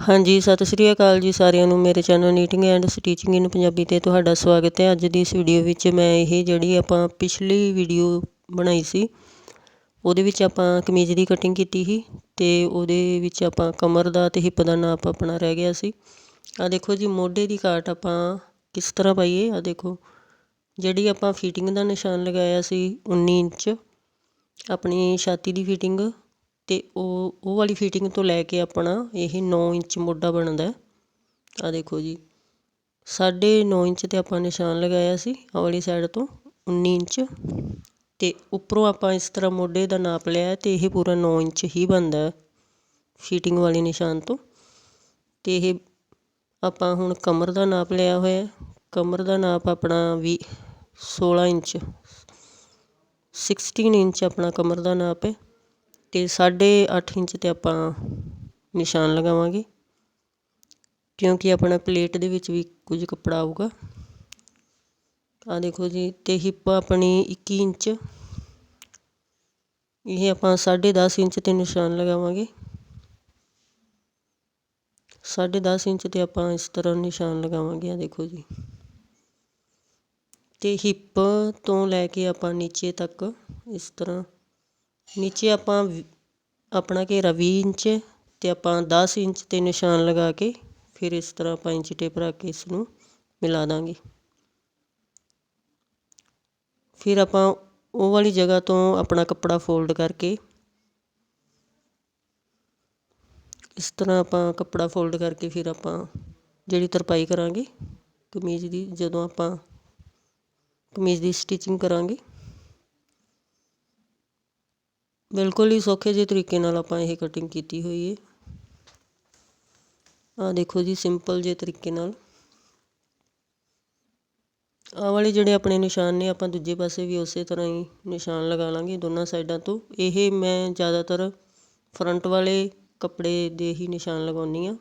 ਹਾਂਜੀ, ਸਤਿ ਸ਼੍ਰੀ ਅਕਾਲ ਜੀ ਸਾਰਿਆਂ ਨੂੰ। ਮੇਰੇ channel knitting and stitching in Punjabi 'ਤੇ ਤੁਹਾਡਾ ਸਵਾਗਤ ਹੈ। ਅੱਜ ਦੀ ਇਸ ਵੀਡੀਓ ਵਿੱਚ ਮੈਂ ਇਹ ਜਿਹੜੀ ਆਪਾਂ ਪਿਛਲੀ ਵੀਡੀਓ ਬਣਾਈ ਸੀ, ਉਹਦੇ ਵਿੱਚ ਆਪਾਂ ਕਮੀਜ਼ ਦੀ ਕਟਿੰਗ ਕੀਤੀ ਸੀ ਅਤੇ ਉਹਦੇ ਵਿੱਚ ਆਪਾਂ ਕਮਰ ਦਾ ਅਤੇ ਹਿੱਪ ਦਾ ਨਾਪ ਆਪਣਾ ਰਹਿ ਗਿਆ ਸੀ। ਆ ਦੇਖੋ ਜੀ, ਮੋਢੇ ਦੀ ਕਾਟ ਆਪਾਂ ਕਿਸ ਤਰ੍ਹਾਂ ਪਾਈਏ? ਆ ਦੇਖੋ, ਜਿਹੜੀ ਆਪਾਂ ਫਿਟਿੰਗ ਦਾ ਨਿਸ਼ਾਨ ਲਗਾਇਆ ਸੀ 19 ਇੰਚ, ਆਪਣੀ ਛਾਤੀ ਦੀ ਫਿਟਿੰਗ ਅਤੇ ਉਹ ਉਹ ਵਾਲੀ ਫਿਟਿੰਗ ਤੋਂ ਲੈ ਕੇ ਆਪਣਾ ਇਹ ਨੌ ਇੰਚ ਮੋਢਾ ਬਣਦਾ ਆਹ ਦੇਖੋ ਜੀ, ਸਾਢੇ ਨੌ ਇੰਚ 'ਤੇ ਆਪਾਂ ਨਿਸ਼ਾਨ ਲਗਾਇਆ ਸੀ, ਆਹ ਵਾਲੀ ਸਾਈਡ ਤੋਂ 19 ਇੰਚ ਅਤੇ ਉੱਪਰੋਂ ਆਪਾਂ ਇਸ ਤਰ੍ਹਾਂ ਮੋਢੇ ਦਾ ਨਾਪ ਲਿਆ ਅਤੇ ਇਹ ਪੂਰਾ 9 ਇੰਚ ਹੀ ਬਣਦਾ ਫਿਟਿੰਗ ਵਾਲੇ ਨਿਸ਼ਾਨ ਤੋਂ। ਅਤੇ ਇਹ ਆਪਾਂ ਹੁਣ ਕਮਰ ਦਾ ਨਾਪ ਲਿਆ ਹੋਇਆ ਕਮਰ ਦਾ ਨਾਪ ਆਪਣਾ ਵੀ 16 ਇੰਚ 16 ਇੰਚ ਆਪਣਾ ਕਮਰ ਦਾ ਨਾਪ ਹੈ। ਅਤੇ ਸਾਢੇ ਅੱਠ ਇੰਚ 'ਤੇ ਆਪਾਂ ਨਿਸ਼ਾਨ ਲਗਾਵਾਂਗੇ, ਕਿਉਂਕਿ ਆਪਣਾ ਪਲੇਟ ਦੇ ਵਿੱਚ ਵੀ ਕੁਝ ਕੱਪੜਾ ਆਊਗਾ। ਆ ਦੇਖੋ ਜੀ ਅਤੇ ਹਿੱਪ ਆਪਣੀ 21 ਇੰਚ। ਇਹ ਆਪਾਂ ਸਾਢੇ 10 ਇੰਚ 'ਤੇ ਨਿਸ਼ਾਨ ਲਗਾਵਾਂਗੇ। ਸਾਢੇ 10 ਇੰਚ 'ਤੇ ਆਪਾਂ ਇਸ ਤਰ੍ਹਾਂ ਨਿਸ਼ਾਨ ਲਗਾਵਾਂਗੇ ਆ ਦੇਖੋ ਜੀ। ਅਤੇ ਹਿੱਪ ਤੋਂ ਲੈ ਕੇ ਆਪਾਂ ਨੀਚੇ ਤੱਕ ਇਸ ਤਰ੍ਹਾਂ ਨੀਚੇ ਆਪਾਂ ਆਪਣਾ ਘੇਰਾ ਵੀਹ ਇੰਚ ਅਤੇ ਆਪਾਂ ਦਸ ਇੰਚ 'ਤੇ ਨਿਸ਼ਾਨ ਲਗਾ ਕੇ ਫਿਰ ਇਸ ਤਰ੍ਹਾਂ ਆਪਾਂ ਇੰਚ ਟੇਪ ਰੱਖ ਕੇ ਇਸ ਨੂੰ ਮਿਲਾ ਦਾਂਗੇ। ਫਿਰ ਆਪਾਂ ਉਹ ਵਾਲੀ ਜਗ੍ਹਾ ਤੋਂ ਆਪਣਾ ਕੱਪੜਾ ਫੋਲਡ ਕਰਕੇ ਇਸ ਤਰ੍ਹਾਂ ਆਪਾਂ ਕੱਪੜਾ ਫੋਲਡ ਕਰਕੇ ਫਿਰ ਆਪਾਂ ਜਿਹੜੀ ਤਰਪਾਈ ਕਰਾਂਗੇ ਕਮੀਜ਼ ਦੀ, ਜਦੋਂ ਆਪਾਂ ਕਮੀਜ਼ ਦੀ ਸਟਿਚਿੰਗ ਕਰਾਂਗੇ। ਬਿਲਕੁਲ ਹੀ ਸੌਖੇ ਜਿਹੇ ਤਰੀਕੇ ਨਾਲ ਆਪਾਂ ਇਹ ਕਟਿੰਗ ਕੀਤੀ ਹੋਈ ਹੈ ਆ ਦੇਖੋ ਜੀ ਸਿੰਪਲ ਜਿਹੇ ਤਰੀਕੇ ਨਾਲ। ਆ ਵਾਲੇ ਜਿਹੜੇ ਆਪਣੇ ਨਿਸ਼ਾਨ ਨੇ, ਆਪਾਂ ਦੂਜੇ ਪਾਸੇ ਵੀ ਉਸੇ ਤਰ੍ਹਾਂ ਹੀ ਨਿਸ਼ਾਨ ਲਗਾ ਲਾਂਗੇ ਦੋਨਾਂ ਸਾਈਡਾਂ ਤੋਂ। ਇਹ ਮੈਂ ਜ਼ਿਆਦਾਤਰ ਫਰੰਟ ਵਾਲੇ ਕੱਪੜੇ ਦੇ ਹੀ ਨਿਸ਼ਾਨ ਲਗਾਉਂਦੀ ਹਾਂ।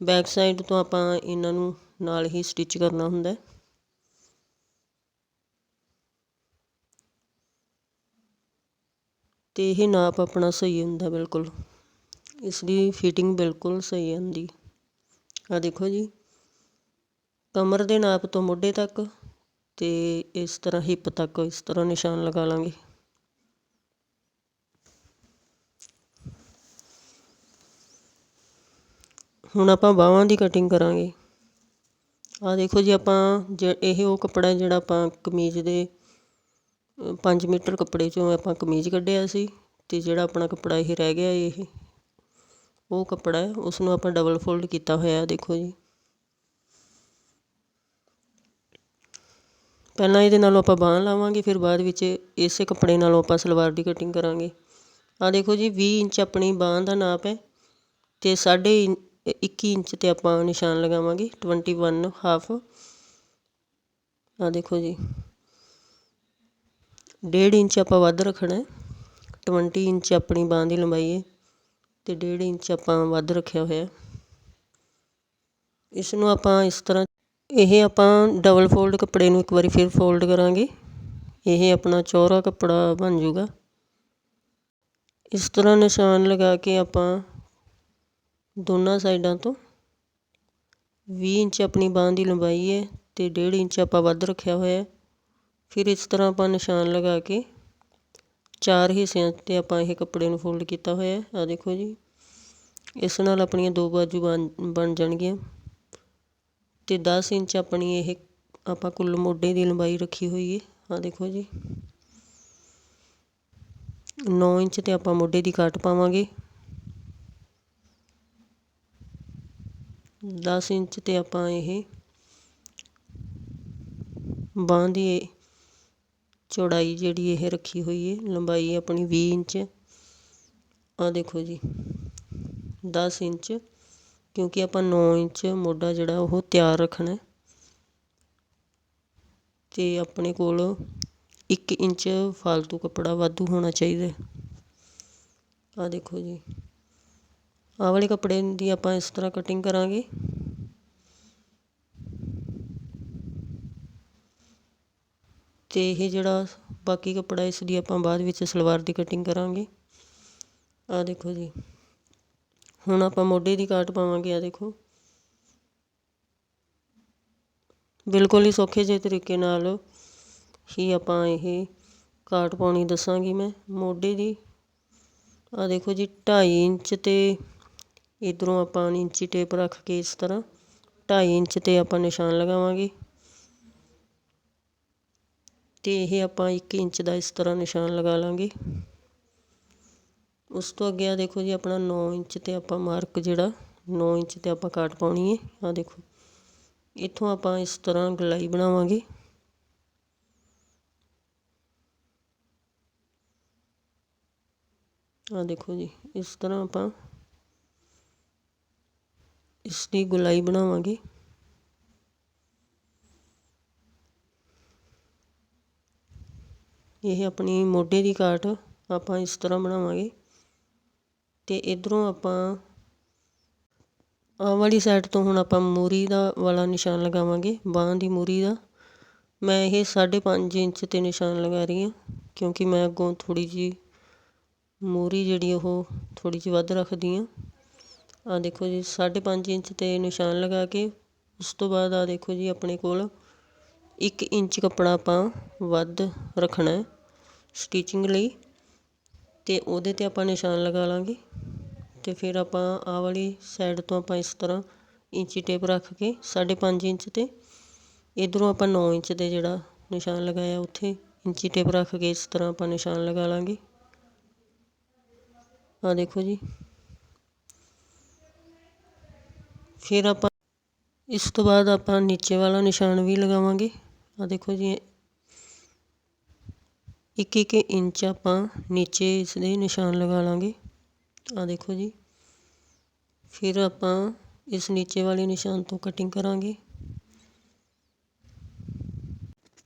ਬੈਕ ਸਾਈਡ ਤੋਂ ਆਪਾਂ ਇਹਨਾਂ ਨੂੰ ਨਾਲ ਹੀ ਸਟਿਚ ਕਰਨਾ ਹੁੰਦਾ ਅਤੇ ਇਹ ਨਾਪ ਆਪਣਾ ਸਹੀ ਹੁੰਦਾ ਬਿਲਕੁਲ। ਇਸ ਦੀ ਫਿਟਿੰਗ ਬਿਲਕੁਲ ਸਹੀ ਆਉਂਦੀ ਆਹ ਦੇਖੋ ਜੀ। ਕਮਰ ਦੇ ਨਾਪ ਤੋਂ ਮੋਢੇ ਤੱਕ ਅਤੇ ਇਸ ਤਰ੍ਹਾਂ ਹਿੱਪ ਤੱਕ ਇਸ ਤਰ੍ਹਾਂ ਨਿਸ਼ਾਨ ਲਗਾ ਲਾਂਗੇ। ਹੁਣ ਆਪਾਂ ਬਾਹਾਂ ਦੀ ਕਟਿੰਗ ਕਰਾਂਗੇ। ਆ ਦੇਖੋ ਜੀ ਆਪਾਂ ਇਹ ਉਹ ਕੱਪੜਾ ਜਿਹੜਾ ਆਪਾਂ ਕਮੀਜ਼ ਦੇ ਪੰਜ ਮੀਟਰ ਕੱਪੜੇ 'ਚੋਂ ਆਪਾਂ ਕਮੀਜ਼ ਕੱਢਿਆ ਸੀ ਅਤੇ ਜਿਹੜਾ ਆਪਣਾ ਕੱਪੜਾ ਇਹ ਰਹਿ ਗਿਆ ਇਹ, ਉਹ ਕੱਪੜਾ ਹੈ ਉਸ ਨੂੰ ਆਪਾਂ ਡਬਲ ਫੋਲਡ ਕੀਤਾ ਹੋਇਆ, ਦੇਖੋ ਜੀ। ਪਹਿਲਾਂ ਇਹਦੇ ਨਾਲੋਂ ਆਪਾਂ ਬਾਹਾਂ ਲਾਵਾਂਗੇ, ਫਿਰ ਬਾਅਦ ਵਿੱਚ ਇਸੇ ਕੱਪੜੇ ਨਾਲੋਂ ਆਪਾਂ ਸਲਵਾਰ ਦੀ ਕਟਿੰਗ ਕਰਾਂਗੇ। ਆ ਦੇਖੋ ਜੀ 20 ਇੰਚ ਆਪਣੀ ਬਾਹਾਂ ਦਾ ਨਾਪ ਹੈ ਅਤੇ ਸਾਢੇ 21 ਇੰਚ 'ਤੇ ਆਪਾਂ ਨਿਸ਼ਾਨ ਲਗਾਵਾਂਗੇ 21 ਹਾਫ ਆ ਦੇਖੋ ਜੀ। ਡੇਢ ਇੰਚ ਆਪਾਂ ਵੱਧ ਰੱਖਣਾ 20 ਇੰਚ ਆਪਣੀ ਬਾਂਹ ਦੀ ਲੰਬਾਈ ਹੈ ਅਤੇ ਡੇਢ ਇੰਚ ਆਪਾਂ ਵੱਧ ਰੱਖਿਆ ਹੋਇਆ ਇਸ ਨੂੰ ਆਪਾਂ ਇਸ ਤਰ੍ਹਾਂ ਇਹ ਆਪਾਂ ਡਬਲ ਫੋਲਡ ਕੱਪੜੇ ਨੂੰ ਇੱਕ ਵਾਰੀ ਫਿਰ ਫੋਲਡ ਕਰਾਂਗੇ। ਇਹ ਆਪਣਾ ਚੌੜਾ ਕੱਪੜਾ ਬਣ ਜਾਊਗਾ। ਇਸ ਤਰ੍ਹਾਂ ਨਿਸ਼ਾਨ ਲਗਾ ਕੇ ਆਪਾਂ ਦੋਨਾਂ ਸਾਈਡਾਂ ਤੋਂ 20 ਇੰਚ ਆਪਣੀ ਬਾਂਹ ਦੀ ਲੰਬਾਈ ਹੈ ਅਤੇ ਡੇਢ ਇੰਚ ਆਪਾਂ ਵੱਧ ਰੱਖਿਆ ਹੋਇਆ ਫਿਰ ਇਸ ਤਰ੍ਹਾਂ ਆਪਾਂ ਨਿਸ਼ਾਨ ਲਗਾ ਕੇ ਚਾਰ ਹਿੱਸਿਆਂ 'ਤੇ ਆਪਾਂ ਇਹ ਕੱਪੜੇ ਨੂੰ ਫੋਲਡ ਕੀਤਾ ਹੋਇਆ ਆਹ ਦੇਖੋ ਜੀ। ਇਸ ਨਾਲ ਆਪਣੀਆਂ ਦੋ ਬਾਜੂ ਬਣ ਬਣ ਜਾਣਗੀਆਂ। ਅਤੇ 10 ਇੰਚ ਆਪਣੀ ਇਹ ਆਪਾਂ ਕੁੱਲ ਮੋਢੇ ਦੀ ਲੰਬਾਈ ਰੱਖੀ ਹੋਈ ਹੈ। ਆ ਦੇਖੋ ਜੀ। 9 ਇੰਚ 'ਤੇ ਆਪਾਂ ਮੋਢੇ ਦੀ ਕਾਟ ਪਾਵਾਂਗੇ। 10 ਇੰਚ 'ਤੇ ਆਪਾਂ ਇਹ ਬਾਂਹ ਦੀ ਚੌੜਾਈ ਜਿਹੜੀ ਇਹ ਰੱਖੀ ਹੋਈ ਹੈ ਲੰਬਾਈ ਆਪਣੀ ਵੀਹ ਇੰਚ। ਆ ਦੇਖੋ ਜੀ 10 ਇੰਚ, ਕਿਉਂਕਿ ਆਪਾਂ 9 ਇੰਚ ਮੋਢਾ ਜਿਹੜਾ ਉਹ ਤਿਆਰ ਰੱਖਣਾ ਅਤੇ ਆਪਣੇ ਕੋਲ 1 ਇੰਚ ਫਾਲਤੂ ਕੱਪੜਾ ਵਾਧੂ ਹੋਣਾ ਚਾਹੀਦਾ ਆਹ ਦੇਖੋ ਜੀ, ਆਹ ਵਾਲੇ ਕੱਪੜੇ ਦੀ ਆਪਾਂ ਇਸ ਤਰ੍ਹਾਂ ਕਟਿੰਗ ਕਰਾਂਗੇ। ਅਤੇ ਇਹ ਜਿਹੜਾ ਬਾਕੀ ਕੱਪੜਾ, ਇਸ ਦੀ ਆਪਾਂ ਬਾਅਦ ਵਿੱਚ ਸਲਵਾਰ ਦੀ ਕਟਿੰਗ ਕਰਾਂਗੇ। ਆਹ ਦੇਖੋ ਜੀ। ਹੁਣ ਆਪਾਂ ਮੋਢੇ ਦੀ ਕਾਟ ਪਾਵਾਂਗੇ, ਆਹ ਦੇਖੋ। ਬਿਲਕੁਲ ਹੀ ਸੌਖੇ ਜਿਹੇ ਤਰੀਕੇ ਨਾਲ ਹੀ ਆਪਾਂ ਇਹ ਕਾਟ ਪਾਉਣੀ ਦੱਸਾਂਗੀ ਮੈਂ ਮੋਢੇ ਦੀ। ਆ ਦੇਖੋ ਜੀ 2.5 ਇੰਚ ਤੇ ਇਧਰੋਂ ਆਪਾਂ ਇੰਚੀ ਟੇਪ ਰੱਖ ਕੇ ਇਸ ਤਰ੍ਹਾਂ 2.5 ਇੰਚ ਤੇ ਆਪਾਂ ਨਿਸ਼ਾਨ ਲਗਾਵਾਂਗੇ। ਅਤੇ ਇਹ ਆਪਾਂ ਇੱਕ ਇੰਚ ਦਾ ਇਸ ਤਰ੍ਹਾਂ ਨਿਸ਼ਾਨ ਲਗਾ ਲਾਂਗੇ। ਉਸ ਤੋਂ ਅੱਗੇ ਆ ਦੇਖੋ ਜੀ, ਆਪਣਾ 9 ਇੰਚ ਤੇ ਆਪਾਂ ਮਾਰਕ ਜਿਹੜਾ 9 ਇੰਚ ਤੇ ਆਪਾਂ ਕਾਟ ਪਾਉਣੀ ਹੈ ਆ ਦੇਖੋ, ਇੱਥੋਂ ਆਪਾਂ ਇਸ ਤਰ੍ਹਾਂ ਗਲਾਈ ਬਣਾਵਾਂਗੇ। ਆ ਦੇਖੋ ਜੀ, ਇਸ ਤਰ੍ਹਾਂ ਆਪਾਂ ਇਸ ਦੀ ਗੁਲਾਈ ਬਣਾਵਾਂਗੇ। ਇਹ ਆਪਣੀ ਮੋਢੇ ਦੀ ਕਾਟ ਆਪਾਂ ਇਸ ਤਰ੍ਹਾਂ ਬਣਾਵਾਂਗੇ। ਅਤੇ ਇੱਧਰੋਂ ਆਪਾਂ ਆਹ ਵਾਲੀ ਸਾਈਡ ਤੋਂ ਹੁਣ ਆਪਾਂ ਮੂਰੀ ਦਾ ਵਾਲਾ ਨਿਸ਼ਾਨ ਲਗਾਵਾਂਗੇ, ਬਾਹਾਂ ਦੀ ਮੂਰੀ ਦਾ। ਮੈਂ ਇਹ 5.5 ਇੰਚ ਤੇ ਨਿਸ਼ਾਨ ਲਗਾ ਰਹੀ ਹਾਂ, ਕਿਉਂਕਿ ਮੈਂ ਅੱਗੋਂ ਥੋੜੀ ਜੀ ਮੂਰੀ ਜਿਹੜੀ ਉਹ ਥੋੜੀ ਜਿਹੀ ਵੱਧ ਰੱਖਦੀ ਹਾਂ। ਆ ਦੇਖੋ ਜੀ 5.5 ਇੰਚ ਤੇ ਨਿਸ਼ਾਨ ਲਗਾ ਕੇ, ਉਸ ਤੋਂ ਬਾਅਦ ਆ ਦੇਖੋ ਜੀ, ਆਪਣੇ ਕੋਲ 1 ਇੰਚ ਕੱਪੜਾ ਆਪਾਂ ਵੱਧ ਰੱਖਣਾ ਹੈ। ਸਟਿਚਿੰਗ ਲਈ ਅਤੇ ਉਹਦੇ ਤੇ ਆਪਾਂ ਨਿਸ਼ਾਨ ਲਗਾ ਲਾਂਗੇ ਅਤੇ ਫਿਰ ਆਪਾਂ ਆਹ ਵਾਲੀ ਸਾਈਡ ਤੋਂ ਆਪਾਂ ਇਸ ਤਰ੍ਹਾਂ ਇੰਚੀ ਟੇਪ ਰੱਖ ਕੇ 5.5 ਇੰਚ ਤੇ ਇੱਧਰੋਂ ਆਪਾਂ ਨੌ ਇੰਚ ਦੇ ਜਿਹੜਾ ਨਿਸ਼ਾਨ ਲਗਾਇਆ ਉੱਥੇ ਇੰਚੀ ਟੇਪ ਰੱਖ ਕੇ ਇਸ ਤਰ੍ਹਾਂ ਆਪਾਂ ਨਿਸ਼ਾਨ ਲਗਾ ਲਾਂਗੇ। ਆ ਦੇਖੋ ਜੀ। ਫਿਰ ਆਪਾਂ ਇਸ ਤੋਂ ਬਾਅਦ ਆਪਾਂ ਨੀਚੇ ਵਾਲਾ ਨਿਸ਼ਾਨ ਵੀ ਲਗਾਵਾਂਗੇ। ਆ ਦੇਖੋ ਜੀ ਇੱਕ ਇੱਕ ਇੰਚ ਆਪਾਂ ਨੀਚੇ ਇਸ ਦੇ ਨਿਸ਼ਾਨ ਲਗਾ ਲਾਂਗੇ। ਆਹ ਦੇਖੋ ਜੀ। ਫਿਰ ਆਪਾਂ ਇਸ ਨੀਚੇ ਵਾਲੇ ਨਿਸ਼ਾਨ ਤੋਂ ਕਟਿੰਗ ਕਰਾਂਗੇ।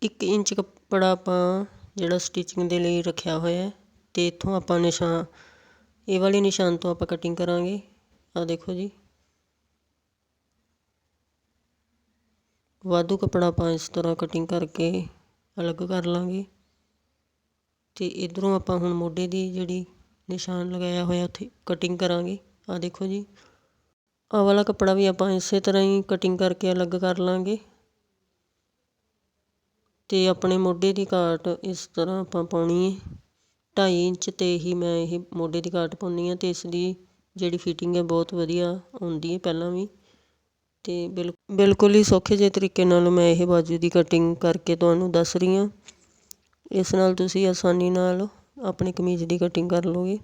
1 ਇੰਚ ਕੱਪੜਾ ਆਪਾਂ ਜਿਹੜਾ ਸਟਿਚਿੰਗ ਦੇ ਲਈ ਰੱਖਿਆ ਹੋਇਆ ਹੈ ਤੇ ਇੱਥੋਂ ਆਪਾਂ ਨਿਸ਼ਾਨ, ਇਹ ਵਾਲੇ ਨਿਸ਼ਾਨ ਤੋਂ ਆਪਾਂ ਕਟਿੰਗ ਕਰਾਂਗੇ। ਆ ਦੇਖੋ ਜੀ। ਵਾਧੂ ਕੱਪੜਾ ਆਪਾਂ ਇਸ ਤਰ੍ਹਾਂ ਕਟਿੰਗ ਕਰਕੇ ਅਲੱਗ ਕਰ ਲਾਂਗੇ। ਅਤੇ ਇੱਧਰੋਂ ਆਪਾਂ ਹੁਣ ਮੋਢੇ ਦੀ ਜਿਹੜੀ ਨਿਸ਼ਾਨ ਲਗਾਇਆ ਹੋਇਆ ਉੱਥੇ ਕਟਿੰਗ ਕਰਾਂਗੇ। ਆਹ ਦੇਖੋ ਜੀ। ਆਹ ਵਾਲਾ ਕੱਪੜਾ ਵੀ ਆਪਾਂ ਇਸੇ ਤਰ੍ਹਾਂ ਹੀ ਕਟਿੰਗ ਕਰਕੇ ਅਲੱਗ ਕਰ ਲਾਂਗੇ। ਅਤੇ ਆਪਣੇ ਮੋਢੇ ਦੀ ਕਾਟ ਇਸ ਤਰ੍ਹਾਂ ਆਪਾਂ ਪਾਉਣੀ ਹੈ 2.5 ਇੰਚ ਤੇ ਹੀ ਮੈਂ ਇਹ ਮੋਢੇ ਦੀ ਕਾਟ ਪਾਉਣੀ ਆ ਤੇ ਇਸ ਦੀ ਜਿਹੜੀ ਫਿਟਿੰਗ ਹੈ ਬਹੁਤ ਵਧੀਆ ਆਉਂਦੀ ਹੈ ਪਹਿਲਾਂ ਵੀ। ਤੇ ਬਿਲਕੁਲ ਹੀ ਸੌਖੇ ਜਿਹੇ ਤਰੀਕੇ ਨਾਲ ਮੈਂ ਇਹ ਬਾਜੂ ਦੀ ਕਟਿੰਗ ਕਰਕੇ ਤੁਹਾਨੂੰ ਦੱਸ ਰਹੀ ਹਾਂ। ਇਸ ਨਾਲ ਤੁਸੀਂ ਆਸਾਨੀ ਨਾਲ ਆਪਣੀ ਕਮੀਜ਼ ਦੀ ਕਟਿੰਗ ਕਰ ਲਓਗੇ।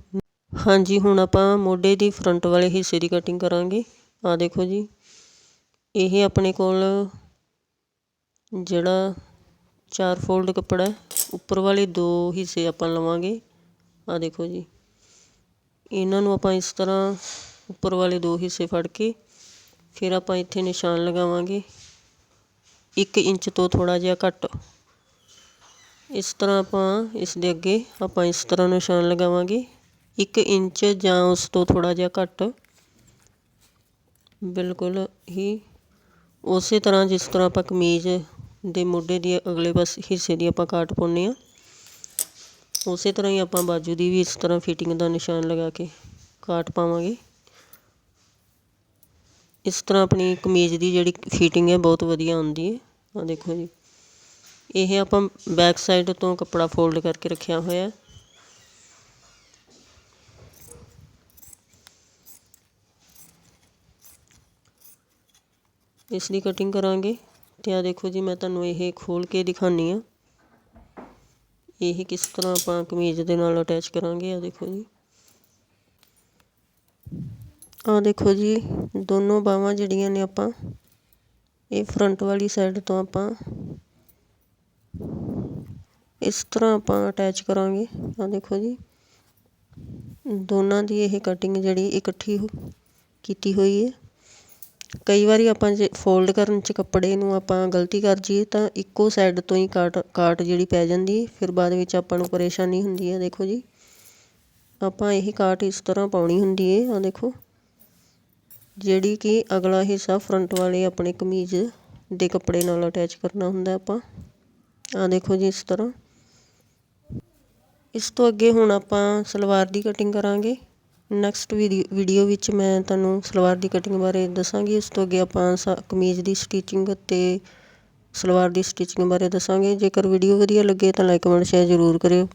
ਹਾਂਜੀ, ਹੁਣ ਆਪਾਂ ਮੋਢੇ ਦੀ ਫਰੰਟ ਵਾਲੇ ਹਿੱਸੇ ਦੀ ਕਟਿੰਗ ਕਰਾਂਗੇ। ਆ ਦੇਖੋ ਜੀ, ਇਹ ਆਪਣੇ ਕੋਲ ਜਿਹੜਾ ਚਾਰ ਫੋਲਡ ਕੱਪੜਾ ਉੱਪਰ ਵਾਲੇ ਦੋ ਹਿੱਸੇ ਆਪਾਂ ਲਵਾਂਗੇ। ਆ ਦੇਖੋ ਜੀ, ਇਹਨਾਂ ਨੂੰ ਆਪਾਂ ਇਸ ਤਰ੍ਹਾਂ ਉੱਪਰ ਵਾਲੇ ਦੋ ਹਿੱਸੇ ਫੜ ਕੇ ਫਿਰ ਆਪਾਂ ਇੱਥੇ ਨਿਸ਼ਾਨ ਲਗਾਵਾਂਗੇ। 1 ਇੰਚ ਤੋਂ ਥੋੜਾ ਜਿਹਾ ਘੱਟ। ਇਸ ਤਰ੍ਹਾਂ ਆਪਾਂ ਇਸ ਦੇ ਅੱਗੇ ਆਪਾਂ ਇਸ ਤਰ੍ਹਾਂ ਨਿਸ਼ਾਨ ਲਗਾਵਾਂਗੇ। 1 ਇੰਚ ਜਾਂ ਉਸ ਤੋਂ ਥੋੜਾ ਜਿਹਾ ਘੱਟ। ਬਿਲਕੁਲ ਹੀ ਉਸੇ ਤਰ੍ਹਾਂ ਜਿਸ ਤਰ੍ਹਾਂ ਆਪਾਂ ਕਮੀਜ਼ ਦੇ ਮੋਢੇ ਦੀ ਅਗਲੇ ਪਾਸੇ ਹਿੱਸੇ ਦੀ ਆਪਾਂ ਕਾਟ ਪਾਉਂਦੇ ਆ ਉਸੇ ਤਰ੍ਹਾਂ ਹੀ ਆਪਾਂ ਬਾਜੂ ਦੀ ਵੀ ਇਸ ਤਰ੍ਹਾਂ ਫਿਟਿੰਗ ਦਾ ਨਿਸ਼ਾਨ ਲਗਾ ਕੇ ਕਾਟ ਪਾਵਾਂਗੇ। ਇਸ ਤਰ੍ਹਾਂ ਆਪਣੀ ਕਮੀਜ਼ ਦੀ ਜਿਹੜੀ ਫਿਟਿੰਗ ਹੈ ਬਹੁਤ ਵਧੀਆ ਆਉਂਦੀ ਹੈ। ਆ ਦੇਖੋ ਜੀ। ਇਹ ਆਪਾਂ ਬੈਕ ਸਾਈਡ ਤੋਂ ਕੱਪੜਾ ਫੋਲਡ ਕਰਕੇ ਰੱਖਿਆ ਹੋਇਆ ਇਸ ਦੀ ਕਟਿੰਗ ਕਰਾਂਗੇ ਤੇ ਆ ਦੇਖੋ ਜੀ, ਮੈਂ ਤੁਹਾਨੂੰ ਇਹ ਖੋਲ ਕੇ ਦਿਖਾਨੀ ਆ ਇਹ ਕਿਸ ਤਰ੍ਹਾਂ ਆਪਾਂ ਕਮੀਜ਼ ਦੇ ਨਾਲ ਅਟੈਚ ਕਰਾਂਗੇ ਆ ਦੇਖੋ ਜੀ। ਆ ਦੇਖੋ ਜੀ, ਦੋਨੋਂ ਬਾਹਾਂ ਜਿਹੜੀਆਂ ਨੇ ਆਪਾਂ, ਇਹ ਫਰੰਟ ਵਾਲੀ ਸਾਈਡ ਤੋਂ ਆਪਾਂ ਇਸ ਤਰ੍ਹਾਂ ਆਪਾਂ ਅਟੈਚ ਕਰਾਂਗੇ। ਆਹ ਦੇਖੋ ਜੀ। ਦੋਨਾਂ ਦੀ ਇਹ ਕਟਿੰਗ ਜਿਹੜੀ ਇਕੱਠੀ ਕੀਤੀ ਹੋਈ ਹੈ। ਕਈ ਵਾਰੀ ਆਪਾਂ ਜੇ ਫੋਲਡ ਕਰਨ 'ਚ ਕੱਪੜੇ ਨੂੰ ਆਪਾਂ ਗਲਤੀ ਕਰ ਜਾਈਏ ਤਾਂ ਇੱਕੋ ਸਾਈਡ ਤੋਂ ਹੀ ਕਾਟ ਕਾਟ ਜਿਹੜੀ ਪੈ ਜਾਂਦੀ ਹੈ। ਫਿਰ ਬਾਅਦ ਵਿੱਚ ਆਪਾਂ ਨੂੰ ਪਰੇਸ਼ਾਨੀ ਹੁੰਦੀ ਹੈ। ਦੇਖੋ ਜੀ। ਆਪਾਂ ਇਹ ਕਾਟ ਇਸ ਤਰ੍ਹਾਂ ਪਾਉਣੀ ਹੁੰਦੀ ਹੈ। ਆ ਦੇਖੋ। ਜਿਹੜੀ ਕਿ ਅਗਲਾ ਹਿੱਸਾ ਫਰੰਟ ਵਾਲੇ ਆਪਣੇ ਕਮੀਜ਼ ਦੇ ਕੱਪੜੇ ਨਾਲ ਅਟੈਚ ਕਰਨਾ ਹੁੰਦਾ ਆਪਾਂ। ਆ ਦੇਖੋ ਜੀ ਇਸ ਤਰ੍ਹਾਂ। ਇਸ ਤੋਂ ਅੱਗੇ ਹੁਣ ਆਪਾਂ ਸਲਵਾਰ ਦੀ ਕਟਿੰਗ ਕਰਾਂਗੇ। ਨੈਕਸਟ ਵੀਡੀਓ ਵਿੱਚ ਮੈਂ ਤੁਹਾਨੂੰ ਸਲਵਾਰ ਦੀ ਕਟਿੰਗ ਬਾਰੇ ਦੱਸਾਂਗੀ। ਇਸ ਤੋਂ ਅੱਗੇ ਆਪਾਂ ਕਮੀਜ਼ ਦੀ ਸਟਿਚਿੰਗ ਅਤੇ ਸਲਵਾਰ ਦੀ ਸਟਿਚਿੰਗ ਬਾਰੇ ਦੱਸਾਂਗੇ। ਜੇਕਰ ਵੀਡੀਓ ਵਧੀਆ ਲੱਗੇ ਤਾਂ ਲਾਈਕ ਕਮੈਂਟ ਸ਼ੇਅਰ ਜ਼ਰੂਰ ਕਰਿਓ।